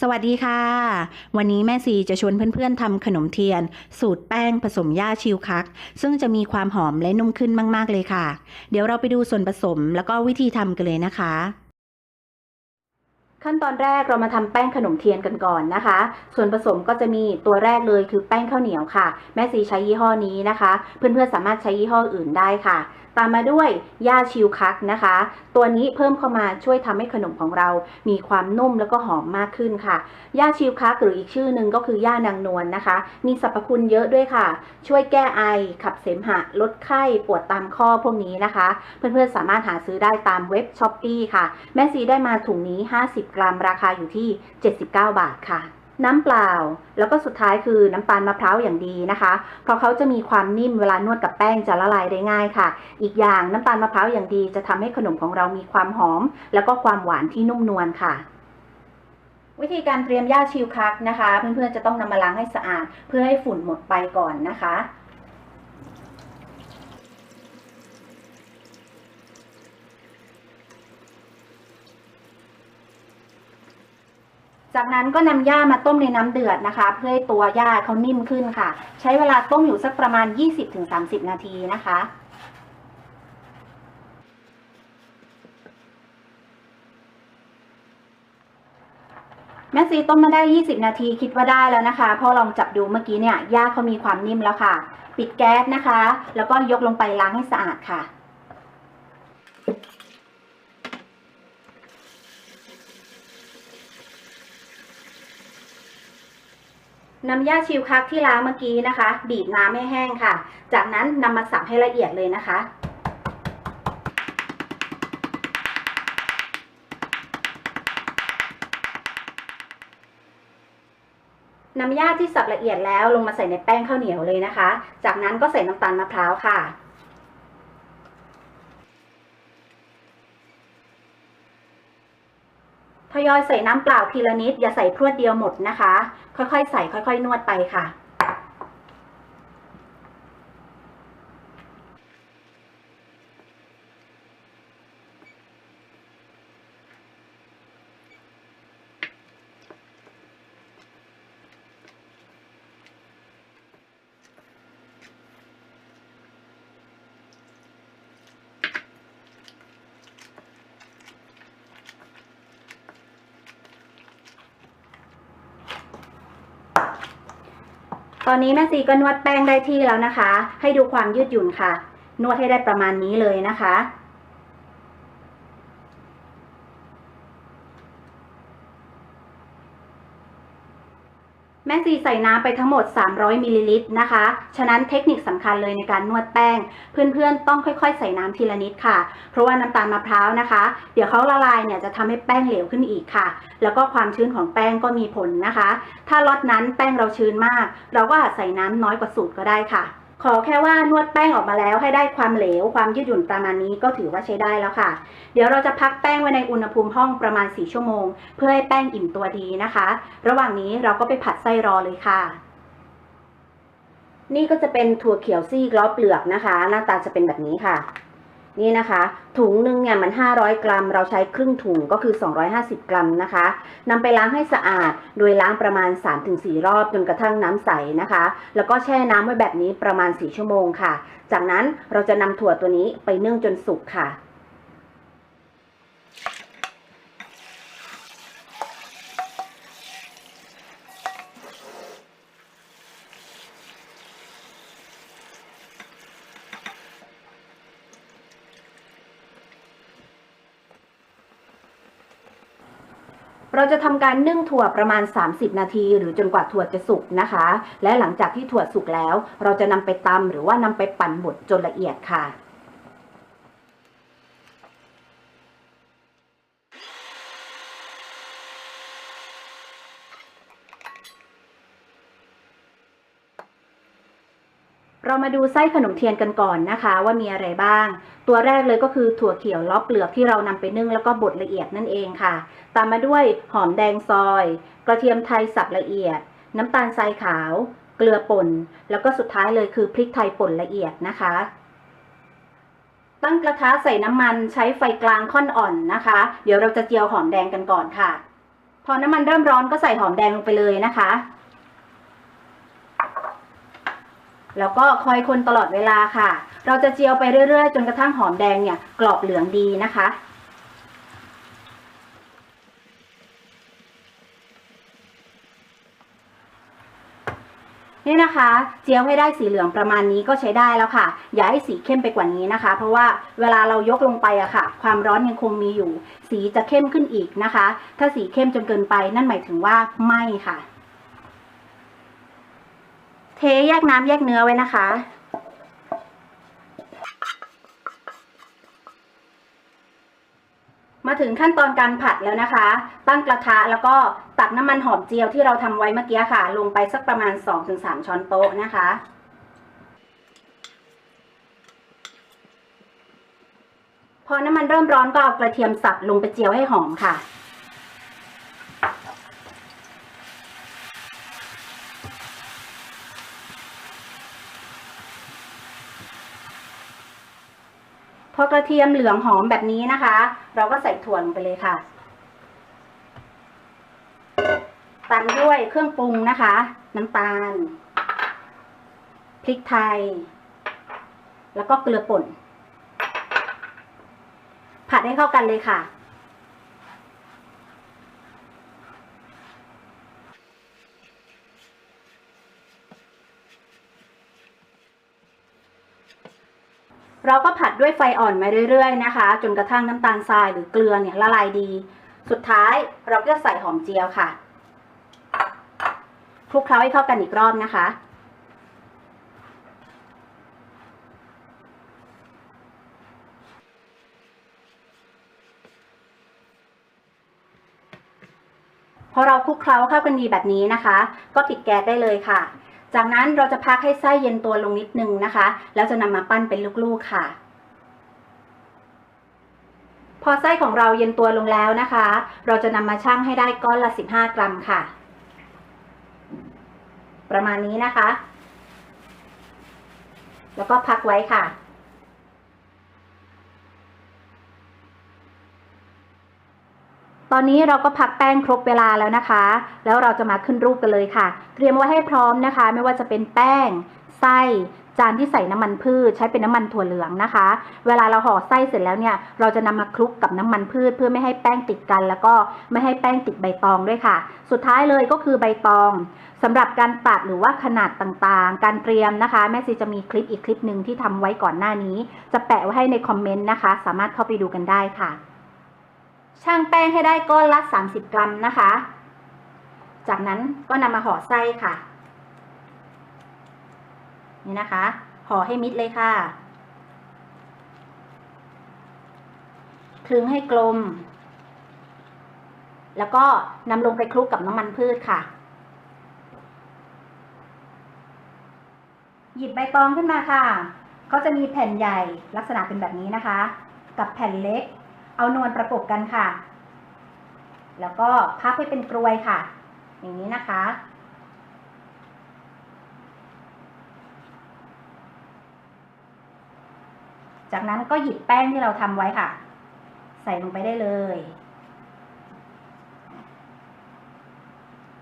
สวัสดีค่ะ วันนี้แม่ซีจะชวนเพื่อนๆทำขนมเทียน สูตรแป้งผสมย่าชิวคัก ซึ่งจะมีความหอมและนุ่มขึ้นมากๆเลยค่ะ เดี๋ยวเราไปดูส่วนผสมแล้วก็วิธีทำกันเลยนะคะ ขั้นตอนแรกเรามาทำแป้งขนมเทียนกันก่อนนะคะ ส่วนผสมก็จะมีตัวแรกเลยคือแป้งข้าวเหนียวค่ะ แม่ซีใช้ยี่ห้อนี้นะคะ เพื่อนๆสามารถใช้ยี่ห้ออื่นได้ค่ะ ตามมาด้วยย่าชิวคักนะคะ ตัวนี้เพิ่มเข้ามาช่วยทำให้ขนมของเรา มีความนุ่มแล้วก็หอมมากขึ้นค่ะย่าชิวคักหรืออีกชื่อหนึ่งก็คือย่านางนวลนะคะ มีสรรพคุณเยอะด้วยค่ะ ช่วยแก้ไอ ขับเสมหะ ลดไข้ ปวดตามข้อพวกนี้นะคะ เพื่อนๆสามารถหาซื้อได้ตามเว็บช้อปปีค่ะ แม่ซีได้มาถุงนี้ 50กรัม ราคาอยู่ที่ 79 บาทค่ะ น้ำเปล่า แล้วก็สุดท้ายคือน้ำตาลมะพร้าวอย่างดีนะคะ เพราะเขาจะมีความนิ่มเวลานวดกับแป้งจะละลายได้ง่ายค่ะ อีกอย่างน้ำตาลมะพร้าวอย่างดีจะทำให้ขนมของเรามีความหอม แล้วก็ความหวานที่นุ่มนวลค่ะวิธีการเตรียมย่าชิวคักนะคะ เพื่อนๆจะต้องนำมาล้างให้สะอาด เพื่อให้ฝุ่นหมดไปก่อนนะคะ จากนั้นก็นำย่ามาต้มในน้ำเดือดนะคะ เพื่อให้ตัวย่าเขานิ่มขึ้นค่ะ ใช้เวลาต้มอยู่สักประมาณ 20-30 นาทีนะคะแม่ซีต้มมาได้ 20 นาทีคิดว่าได้แล้วนะคะพอลองจับดูเมื่อกี้เนี่ยย่าเขามีความนิ่มแล้วค่ะ ปิดแก๊สนะคะ แล้วก็ยกลงไปล้างให้สะอาดค่ะ น้ำยาชิวคักที่ล้างเมื่อกี้นะคะ บีบน้ำให้แห้งค่ะ จากนั้นนำมาสับให้ละเอียดเลยนะคะน้ำยาที่สับละเอียดแล้วลงมาใส่ในแป้งข้าวเหนียวเลยนะคะ จากนั้นก็ใส่น้ำตาลมะพร้าวค่ะ ทยอยใส่น้ำเปล่าทีละนิด อย่าใส่พรวดเดียวหมดนะคะ ค่อยๆ ใส่ค่อย ๆ นวดไปค่ะ ตอนนี้แม่ซีก็นวดแป้งได้ที่แล้วนะคะ ให้ดูความยืดหยุ่นค่ะ นวดให้ได้ประมาณนี้เลยนะคะ ม่ซีใส่น้ำไปทั้งหมด 300มิลลิลิตรนะคะ ฉะนั้นเทคนิคสำคัญเลยในการนวดแป้ง เพื่อนๆ ต้องค่อยๆ ใส่น้ำทีละนิดค่ะ เพราะว่าน้ำตาลมะพร้าวนะคะ เดี๋ยวเขาละลายเนี่ยจะทำให้แป้งเหลวขึ้นอีกค่ะ แล้วก็ความชื้นของแป้งก็มีผลนะคะ ถ้าล็อตนั้นแป้งเราชื้นมาก เราก็อาจใส่น้ำน้อยกว่าสูตรก็ได้ค่ะ ขอแค่ว่านวดแป้งออกมาแล้วให้ได้ความเหลว ความยืดหยุ่นประมาณนี้ก็ถือว่าใช้ได้แล้วค่ะ เดี๋ยวเราจะพักแป้งไว้ในอุณหภูมิห้องประมาณ 4 ชั่วโมง เพื่อให้แป้งอิ่มตัวดีนะคะ ระหว่างนี้เราก็ไปผัดไส้รอเลยค่ะ นี่ก็จะเป็นถั่วเขียวซีกล้อเปลือกนะคะ หน้าตาจะเป็นแบบนี้ค่ะ นี่นะคะ ถุงหนึ่งเนี่ยมัน 500 กรัม เราใช้ครึ่งถุงก็คือ 250 กรัมนะคะนำไปล้างให้สะอาด โดยล้างประมาณ 3-4 รอบจนกระทั่งน้ำใสนะคะ แล้วก็แช่น้ำไว้แบบนี้ประมาณ 4 ชั่วโมงค่ะ จากนั้นเราจะนำถั่วตัวนี้ไปนึ่งจนสุกค่ะ เราจะทำการนึ่งถั่วประมาณ 30 นาที หรือจนกว่าถั่วจะสุกนะคะ และหลังจากที่ถั่วสุกแล้ว เราจะนำไปตำหรือว่านำไปปั่นบดจนละเอียดค่ะ เรามาดูไส้ขนมเทียนกันก่อนนะคะ ว่ามีอะไรบ้าง ตัวแรกเลยก็คือถั่วเขียวล้อเปลือกที่เรานำไปนึ่งแล้วก็บดละเอียดนั่นเองค่ะ ตามมาด้วยหอมแดงซอย กระเทียมไทยสับละเอียด น้ำตาลทรายขาว เกลือป่น แล้วก็สุดท้ายเลยคือพริกไทยป่นละเอียดนะคะ ตั้งกระทะใส่น้ำมันใช้ไฟกลางค่อนอ่อนนะคะ เดี๋ยวเราจะเจียวหอมแดงกันก่อนค่ะ พอน้ำมันเริ่มร้อนก็ใส่หอมแดงลงไปเลยนะคะ แล้วก็คอยคนตลอดเวลาค่ะ เราจะเจียวไปเรื่อย ๆ จนกระทั่งหอมแดงเนี่ยกรอบเหลืองดีนะคะ นี่นะคะ เจียวให้ได้สีเหลืองประมาณนี้ก็ใช้ได้แล้วค่ะ อย่าให้สีเข้มไปกว่านี้นะคะ เพราะว่าเวลาเรายกลงไปอะค่ะ ความร้อนยังคงมีอยู่ สีจะเข้มขึ้นอีกนะคะ ถ้าสีเข้มจนเกินไปนั่นหมายถึงว่าไหม้ค่ะ เทแยกน้ำแยกเนื้อไว้นะคะ มาถึงขั้นตอนการผัดแล้วนะคะ ตั้งกระทะแล้วก็ตักน้ำมันหอมเจียวที่เราทำไว้เมื่อกี้ค่ะ ลงไปสักประมาณ 2-3 ช้อนโต๊ะนะคะพอน้ำมันเริ่มร้อนก็เอากระเทียมสับลงไปเจียวให้หอมค่ะ อกระเทียมเหลืองหอมแบบนี้นะคะ เราก็ใส่ถั่วลงไปเลยค่ะตามด้วยเครื่องปรุงนะคะ น้ำตาล พริกไทย แล้วก็เกลือป่น ผัดให้เข้ากันเลยค่ะ เราก็ผัดด้วยไฟอ่อนมาเรื่อยๆนะคะ จนกระทั่งน้ำตาลทรายหรือเกลือเนี่ยละลายดี สุดท้ายเราก็ใส่หอมเจียวค่ะคลุกเคล้าให้เข้ากันอีกรอบนะคะ พอเราคลุกเคล้าเข้ากันดีแบบนี้นะคะ ก็ปิดแก๊สได้เลยค่ะ จากนั้นเราจะพักให้ไส้เย็นตัวลงนิดนึงนะคะ แล้วจะนำมาปั้นเป็นลูกๆค่ะ พอไส้ของเราเย็นตัวลงแล้วนะคะ เราจะนำมาชั่งให้ได้ก้อนละ 15 กรัมค่ะ ประมาณนี้นะคะ แล้วก็พักไว้ค่ะ ตอนนี้เราก็พักแป้งครบเวลาแล้วนะคะ แล้วเราจะมาขึ้นรูปกันเลยค่ะ เตรียมไว้ให้พร้อมนะคะ ไม่ว่าจะเป็นแป้ง ไส้จานที่ใส่น้ำมันพืชใช้เป็นน้ำมันถั่วเหลืองนะคะ เวลาเราห่อไส้เสร็จแล้วเนี่ยเราจะนำมาคลุกกับน้ำมันพืช เพื่อไม่ให้แป้งติดกัน แล้วก็ไม่ให้แป้งติดใบตองด้วยค่ะ สุดท้ายเลยก็คือใบตองสำหรับการตัดหรือว่าขนาดต่างๆ การเตรียมนะคะ แม่ซีจะมีคลิปอีกคลิปหนึ่งที่ทำไว้ก่อนหน้านี้ จะแปะไว้ให้ในคอมเมนต์นะคะ สามารถเข้าไปดูกันได้ค่ะ ช่างแป้งให้ได้ก้อนละ 30 กรัมนะคะ จากนั้นก็นำมาห่อไส้ค่ะ นี่นะคะ ห่อให้มิดเลยค่ะ คลึงให้กลม แล้วก็นำลงไปคลุกกับน้ำมันพืชค่ะ หยิบใบตองขึ้นมาค่ะ ก็จะมีแผ่นใหญ่ลักษณะเป็นแบบนี้นะคะ กับแผ่นเล็ก เอานวลประกบกันค่ะ แล้วก็พับให้เป็นกรวยค่ะ อย่างนี้นะคะ จากนั้นก็หยิบแป้งที่เราทำไว้ค่ะ ใส่ลงไปได้เลย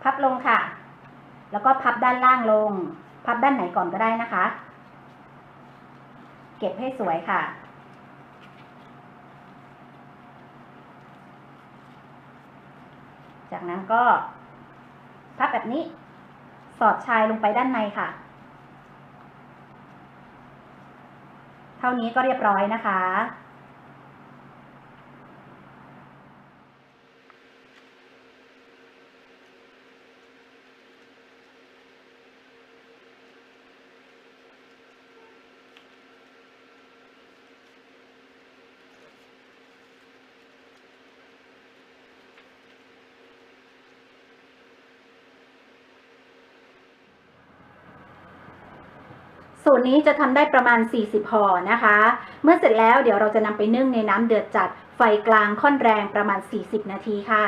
พับลงค่ะ แล้วก็พับด้านล่างลง พับด้านไหนก่อนก็ได้นะคะ เก็บให้สวยค่ะ จากนั้นก็พับแบบนี้ สอดชายลงไปด้านในค่ะ เท่านี้ก็เรียบร้อยนะคะ สูตรนี้จะทำได้ประมาณ 40ห่อนะคะ เมื่อเสร็จแล้วเดี๋ยวเราจะนำไปนึ่งในน้ำเดือดจัด ไฟกลางค่อนแรงประมาณ 40 นาทีค่ะ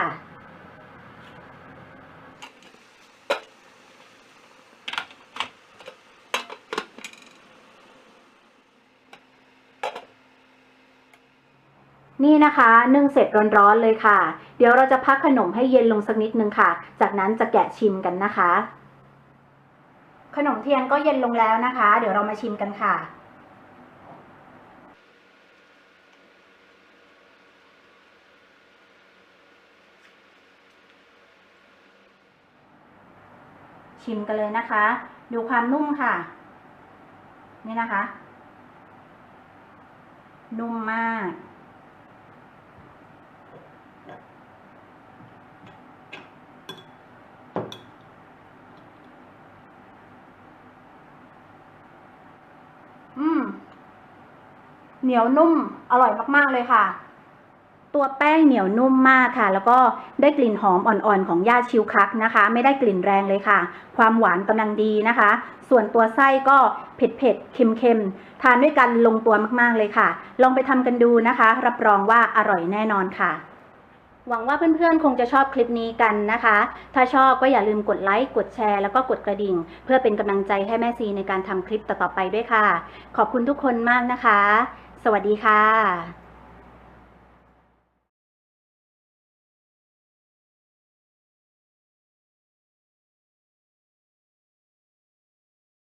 นี่นะคะนึ่งเสร็จร้อนๆเลยค่ะ เดี๋ยวเราจะพักขนมให้เย็นลงสักนิดนึงค่ะ จากนั้นจะแกะชิมกันนะคะ ขนมเทียนก็เย็นลงแล้วนะคะ เดี๋ยวเรามาชิมกันค่ะ ชิมกันเลยนะคะ ดูความนุ่มค่ะ นี่นะคะ นุ่มมาก อืม เหนียวนุ่มอร่อยมากๆเลยค่ะ ตัวแป้งเหนียวนุ่มมากค่ะ แล้วก็ได้กลิ่นหอมอ่อนๆของย่าชิวคักนะคะ ไม่ได้กลิ่นแรงเลยค่ะ ความหวานกำลังดีนะคะ ส่วนตัวไส้ก็เผ็ดเผ็ดๆเค็มเค็มๆทานด้วยกันลงตัวมากๆเลยค่ะ ลองไปทำกันดูนะคะ รับรองว่าอร่อยแน่นอนค่ะหวังว่าเพื่อนๆ คงจะชอบคลิปนี้กันนะคะ ถ้าชอบก็อย่าลืมกดไลค์ กดแชร์ แล้วก็กดกระดิ่ง เพื่อเป็นกำลังใจให้แม่ซีในการทำคลิปต่อๆไปด้วยค่ะ ขอบคุณทุกคนมากนะคะ สวัสดีค่ะ